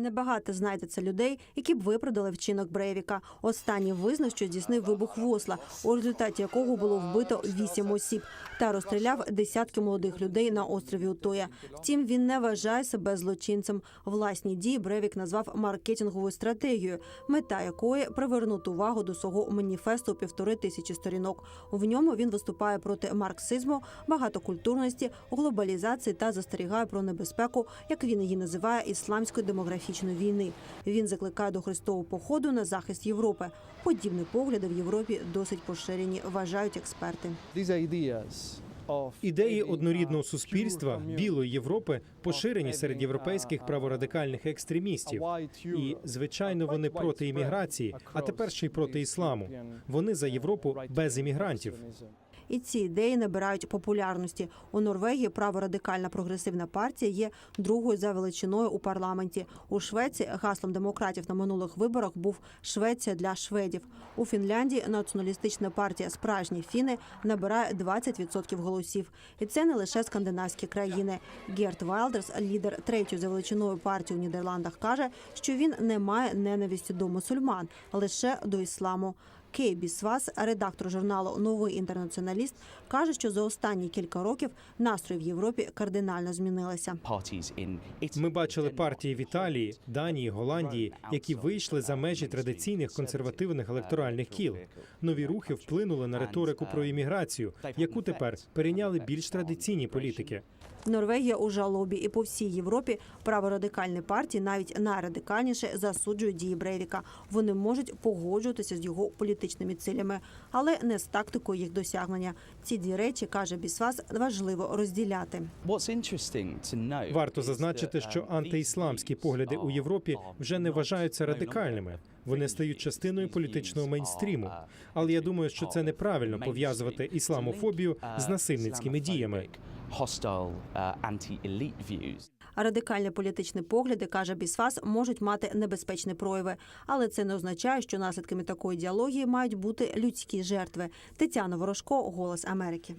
Небагато знайдеться людей, які б виправдали вчинок Брейвіка. Останній визнав, що здійснив вибух в Осло, у результаті якого було вбито вісім осіб та розстріляв десятки молодих людей на острові Утоя. Втім, він не вважає себе злочинцем. Власні дії Брейвік назвав маркетинговою стратегією, мета якої привернути увагу до свого маніфесту півтори тисячі сторінок. В ньому він виступає проти марксизму, багатокультурності, глобалізації та застерігає про небезпеку, як він її називає, ісламської демографічної війни. Він закликає до хрестового походу на захист Європи. Подібні погляди в Європі досить поширені, вважають експерти. Ідеї однорідного суспільства білої Європи поширені серед європейських праворадикальних екстремістів. І звичайно, вони проти імміграції, а тепер ще й проти ісламу. Вони за Європу без іммігрантів. І ці ідеї набирають популярності. У Норвегії праворадикальна прогресивна партія є другою за величиною у парламенті. У Швеції гаслом демократів на минулих виборах був Швеція для шведів. У Фінляндії націоналістична партія Справжні фіни набирає 20% голосів. І це не лише скандинавські країни. Герт Вайлдерс, лідер третьої за величиною партії у Нідерландах, каже, що він не має ненависті до мусульман, лише до ісламу. Кей Бісвас, редактор журналу Новий інтернаціоналіст, каже, що за останні кілька років настрої в Європі кардинально змінилися. Ми бачили партії в Італії, Данії, Голландії, які вийшли за межі традиційних консервативних електоральних кіл. Нові рухи вплинули на риторику про імміграцію, яку тепер перейняли більш традиційні політики. Норвегія у жалобі і по всій Європі праворадикальні партії, навіть найрадикальніше, засуджують дії Брейвіка. Вони можуть погоджуватися з його політичними цілями, але не з тактикою їх досягнення. Ці дві речі каже Бісвас важливо розділяти. Варто зазначити, що антиісламські погляди у Європі вже не вважаються радикальними. Вони стають частиною політичного мейнстріму. Але я думаю, що це неправильно пов'язувати ісламофобію з насильницькими діями. А Радикальні політичні погляди, каже Бісфас, можуть мати небезпечні прояви, але це не означає, що наслідками такої ідеології мають бути людські жертви. Тетяна Ворожко, Голос Америки.